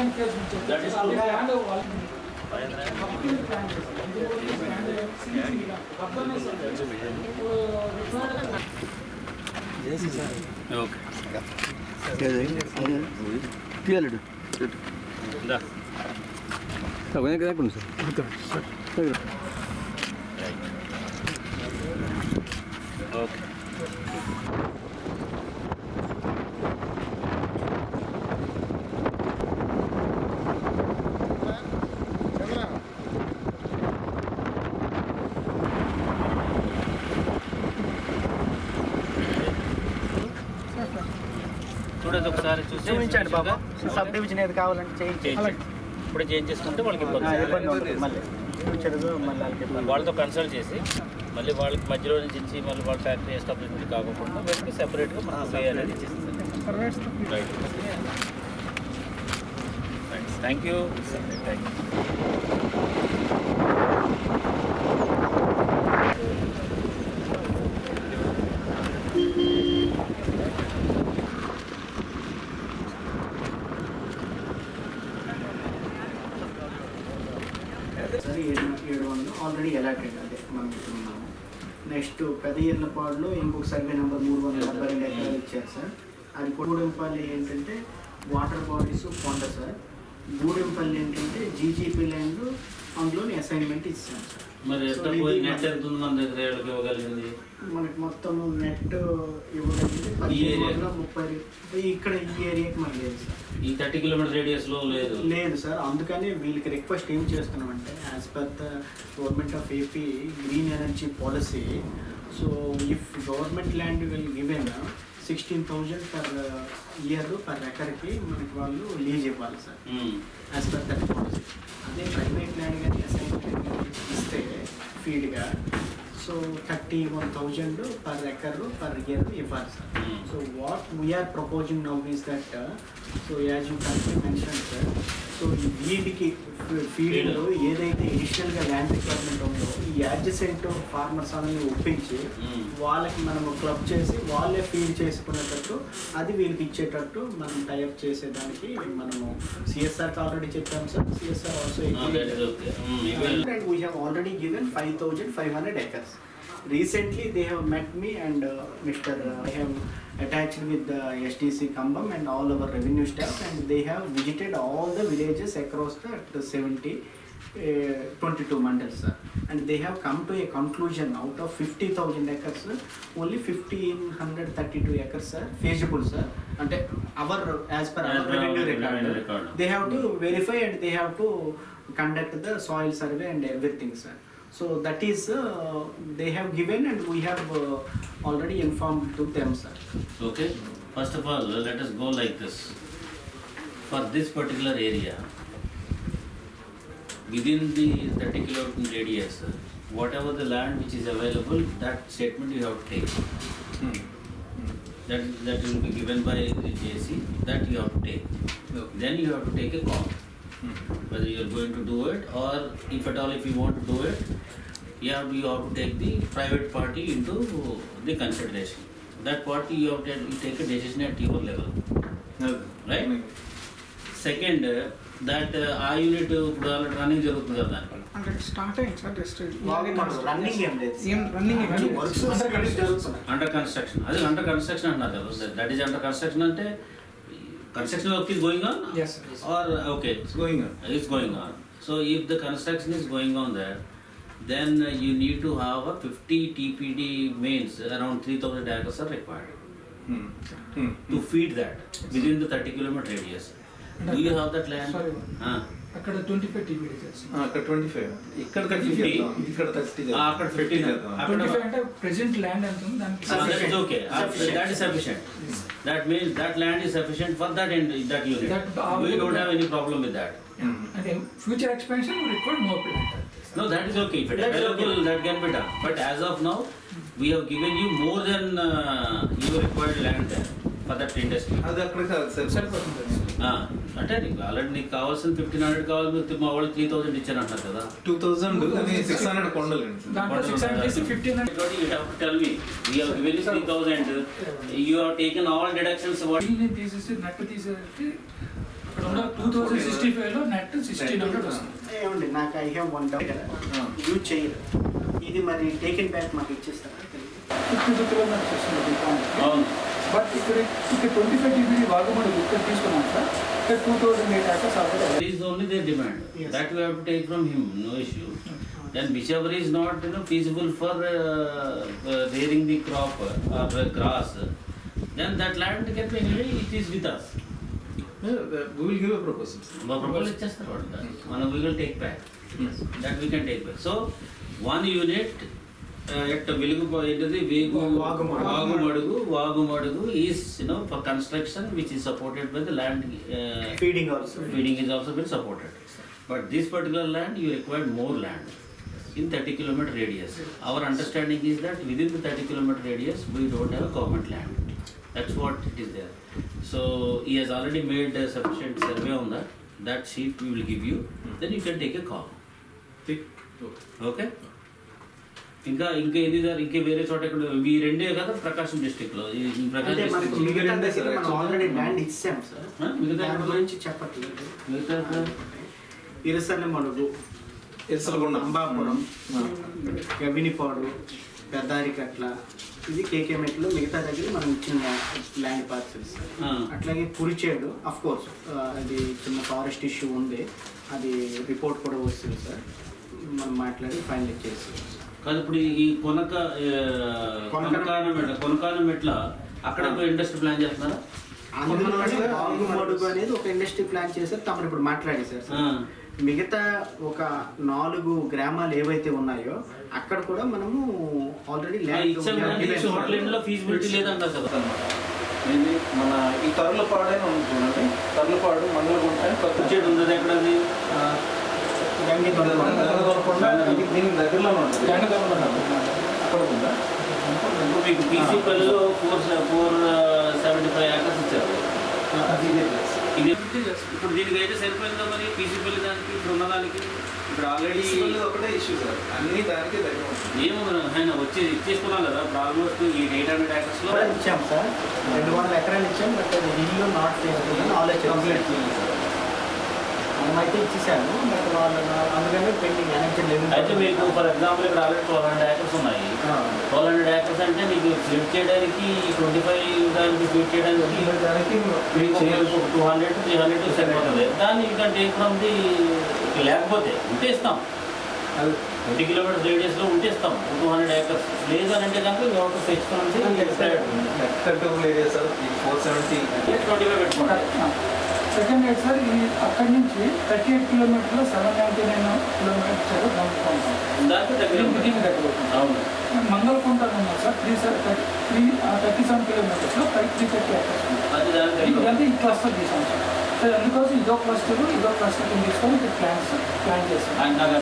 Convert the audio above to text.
Second phase నుంచి That is అది good. land వాళ్ళకి అప్పుడు ప్లాన్ చేశారు. ఇది ఓన్లీ ప్లాన్ చిన్న చిన్నగా. అర్థమే సార్. ఇప్పుడు రిక్వైర్డ్ ఓకే చూడండి ఒకసారి చూసి చూపించండి బాబా. సబ్ డివిజన్ ఏది కావాలంటే చేయించి చేయించండి. ఇప్పుడు చేంజ్ చేసుకుంటే వాళ్ళకి ఇబ్బంది ఉంటుంది మళ్ళీ వాళ్ళతో కన్సల్ట్ చేసి మళ్ళీ వాళ్ళకి మధ్యలో నుంచి ఇచ్చి మళ్ళీ వాళ్ళ ఫ్యాక్టరీ ఎస్టాబ్లిష్మెంట్ కాకుండా వీళ్ళకి సెపరేట్గా మనం పే అనేది ఇచ్చేస్తాం right thank you thank you sir ఏడు ఏడు వందలు ఆల్రెడీ అలాటెడ్ అదే మనం ఇస్తున్నాము నెక్స్ట్ పెద్ద ఇళ్ళపాడులో ఇంకొక సర్వే నెంబర్ మూడు వందల డెబ్బై రెండు ఎకరాలు ఇచ్చారు సార్. అది గూడెంపల్లి ఏంటంటే వాటర్ బాడీస్ కొండ సార్ గూడెంపల్లి ఏంటంటే జీజీపీ ల్యాండ్ అందులోని అసైన్మెంట్ ఇచ్చాం సార్ మరి So, పోయి నెట్ ఎంత ఉంది మన దగ్గర? ఏళ్ళకి ఇవ్వగలిగింది మనకి మొత్తం నెట్ ఇవ్వగలిగింది ముప్పై ఇక్కడ ఈ ఏరియాకి మనకి లేదు సార్ ఈ థర్టీ కిలోమీటర్ రేడియస్లో లేదు. లేదు సార్ అందుకని వీళ్ళకి రిక్వెస్ట్ ఏం చేస్తున్నామంటే as per the government of AP green energy policy so if government land will given sixteen thousand per year per ఎకర్కి మనకి వాళ్ళు లీజ్ ఇవ్వాలి sir. As per that policy అదే ప్రైవేట్ ల్యాండ్ కానీ అసైన్మెంట్ ఇస్తే ఫీడ్గా so thirty one thousand per acre per year ఇవ్వాలి sir. So what we are proposing now is that so as you correctly mention sir so వీటికి feeding ఏదైతే ఇనిషియల్గా land requirement ఉందో ఈ యాడ్జసెంట్ farmers అందరినీ ఒప్పించి. వాళ్ళకి మనము క్లబ్ చేసి వాళ్ళే ఫీడ్ చేసుకునేటట్టు అది వీళ్ళకి ఇచ్చేటట్టు మనం టైప్ చేసేదానికి మనము సిఎస్ఆర్కి ఆల్రెడీ చెప్పాం sir CSR also Ah, that is okay. Mm, you will- and we have already given 5,500 acres. Recently, they have met me and uh, Mr. Uh, I have attached with the SDC Kambam and all our revenue staff and they have visited all the villages across the, the 70, uh, 22 mandals, sir. And they have come to a conclusion out of 50,000 acres, sir, only 1,532 acres, sir, feasible, sir. And our, as per our revenue record, record. they have to verify and they have to conduct the soil survey and everything, sir. So that is, uh, they have given and we have uh, already informed to them, sir. Okay, first of all, let us go like this. For this particular area, within the thirty kilometer radius, whatever the land which is available, that statement you have to take. That, that will be given by the JC, that you have to take. Then you have to take a call, whether you are going to do it or if at all if you want to do it, you have, you have to take the private party into the consideration. That party you have to, you take a decision at your level. Right? Second that ఆ unit ఇప్పుడు running జరుగుతుంది కదా అంటే start అయింది sir just Running ఏం లేదు. ఏం running Works జరుగుతున్నాయి. అండర్ కన్స్ట్రక్షన్ అది అండర్ కన్స్ట్రక్షన్ అంటున్నారు కదా దట్ ఈస్ అండర్ కన్స్ట్రక్షన్ అంటే construction work is going on? Yes, sir. Or, okay, It's going on. it's going on. So if the construction is going on there, then you need to have a 50 TPD mains, around 3000 acres are required hmm. hmm. to feed that within the 30 kilometer radius. Do you have that land? Sorry. Huh? అక్కడ twenty five TV చేస్తాం అక్కడ twenty five ఇక్కడ Fifty. ఇక్కడ thirty Ah, అక్కడ 50 అక్కడ twenty five అంటే present land ఎంత ఉంది దానికి Ah, that is okay. Ah, Sufficient. That is sufficient. That means that land is sufficient for that end, that unit. That- uh, We don't have any problem with that. అంటే future expansion required more plant No, that is okay. If it is That is available, that can be done. But as of now, we have given you more than uh, your required land there for that industry. అది అక్కడ కాదు sir సరిపోతుంది Ah, అంటే నీకు already నీకు కావాల్సిన fifteen hundred కావాలి మీరు మా వాళ్ళు త్రీ థౌసండ్ ఇచ్చాను అంటారు కదా two thousand six hundred we have given you three thousand, you have taken all deductions, what? నీళ్ళని తీసేసి నట్టు తీసేసి అక్కడ ఉన్న టూ థౌసండ్ సిక్స్టీ ఫైవ్లో నెట్ సిక్స్టీన్ హండ్రెడ్ వస్తుంది. ఏమండి నాకు ఐ హ్యావ్ వన్ డౌట్ కదా. యూజ్ చేయరు ఇది మరి టేకెన్ బ్యాక్ మాకు ఇచ్చేస్తారా? అవును. బట్ ఇక్కడ ఇక్కడ ట్వంటీ ఫైవ్ జీబీ వాగమడు ఇక్కడ తీసుకున్నాం సార్ ఇక్కడ two thousand eight hackers already That is only their demand. Yes. That we have to take from him, no issue. Then whichever is not, you know, feasible for uh, uh, rearing the crop uh, or uh, grass, then that land can be anyway, it is with us. we will give a proposal. మా proposal ఇచ్చేస్తారు వాళ్ళు దాన్ని. మనం we will take back. That we can take back. So, one unit uh, at వెలుగు ఏంటిది వేగు వాగుమడుగు. వాగుమడుగు వాగుమడుగు is, you know, for construction which is supported by the land uh, feeding also feeding is also been supported. But this particular land, you require more land in 30 kilometer radius. Our understanding is that within the 30 kilometer radius, we don't have government land. That's what it is there. So he has already made a sufficient survey on that. That sheet we will give you, then you can take a call. Take- okay. ఇంకా ఇంకా ఏది sir ఇంకా వేరే చోట ఇక్కడ ఈ రెండే కదా ప్రకాశం డిస్ట్రిక్ట్లో. ప్రకాశం. అంబాపురం. ఆ. గవినిపాడు పెద్దారికట్ల. ఇది కేకేమెట్లో మిగతా దగ్గర మనం ఇచ్చిన ల్యాండ్ పార్సల్స్. అట్లాగే కురిచేడు అఫ్ కోర్స్ అది చిన్న ఫారెస్ట్ ఇష్యూ ఉంది అది రిపోర్ట్ కూడా వస్తుంది సార్. మనం మాట్లాడి ఫైనల్ చేసి కాదు ఇప్పుడు ఈ కొనక కొనకాన మెట్ల కొనకాన మెట్ల అక్కడ ఇండస్ట్రీ ప్లాన్ చేస్తున్నారా? అనేది ఒక ఇండస్ట్రీ ప్లాన్ చేశారు. తమరు ఇప్పుడు మాట్లాడేశారు ఆ. సార్ మిగతా ఒక నాలుగు గ్రామాలు ఏవైతే ఉన్నాయో అక్కడ కూడా మనము ఆల్రెడీ మన ఈ తర్లపాడే చూడండి తర్లపాడు మంగళగుంట వచ్చేది ఉంది ఎక్కడ దీనికి దగ్గరలోనే ఉంటుంది అక్కడ ఉందా ఇప్పుడు మీకు పీసీ పల్లెలో four four seventy five acres ఇచ్చారు ఇదే ఇప్పుడు దీనికి అయితే సరిపోయిందా మరి పీసీ పల్లి దానికి ఇప్పుడు ఉన్నదానికి ఇప్పుడు ఆల్రెడీ ఒకటే ఇష్యూ సార్ అన్ని దానికి దగ్గర ఏముంది ఆయన వచ్చి ఇచ్చేసుకున్నాం కదా ఇప్పుడు ఆల్మోస్ట్ ఈ ఎయిట్ హండ్రెడ్ ఏకర్స్లో ఇచ్చాం సార్ రెండు వందల ఎకరాలు ఇచ్చాం బట్ అది ఇల్లు నాట్ ఆలోచన కంప్లీట్ చేయాలి సార్ మనమైతే ఇచ్చేసాను బట్ వాళ్ళు అందుకనే పెండింగ్ అనెక్షన్ అయితే మీకు ఫర్ ఎగ్జాంపుల్ ఇక్కడ ఆల్రెడీ ట్వెల్వ్ హండ్రెడ్ ఏకర్స్ ఉన్నాయి. ట్వెల్వ్ హండ్రెడ్ ఏకర్స్ అంటే మీకు ఫీడ్ చేయడానికి ట్వంటీ ఫైవ్ దానికి ఫీడ్ చేయడానికి దానికి మీకు టూ హండ్రెడ్ త్రీ హండ్రెడ్ సరిపోతుంది దాన్ని you can take from the లేకపోతే ఉంటే ఇస్తాం అది. ట్వంటీ కిలోమీటర్స్ రేడియస్లో ఉంటే ఇస్తాం టూ హండ్రెడ్ ఏకర్స్ లేదు అని అంటే కనుక you have to fetch from the comfortable area sir? Four seventy twenty five పెట్టుకుంటారు సెకండ్ ఎయిడ్ సార్ ఈ అక్కడి నుంచి థర్టీ ఎయిట్ కిలోమీటర్లో సెవెన్ నైంటీ నైన్ కిలోమీటర్స్. అవును. మంగళకుంట ఉన్నాం sir three three thirty seven కిలోమీటర్స్లో three thirty ఇదంతా ఈ క్లస్టర్ తీసాం సార్. సో అందుకోసం ఇదో క్లస్టర్ ఇదో క్లస్టర్ తీసుకొని ప్లాన్ చేసాం. ఆయన నాకు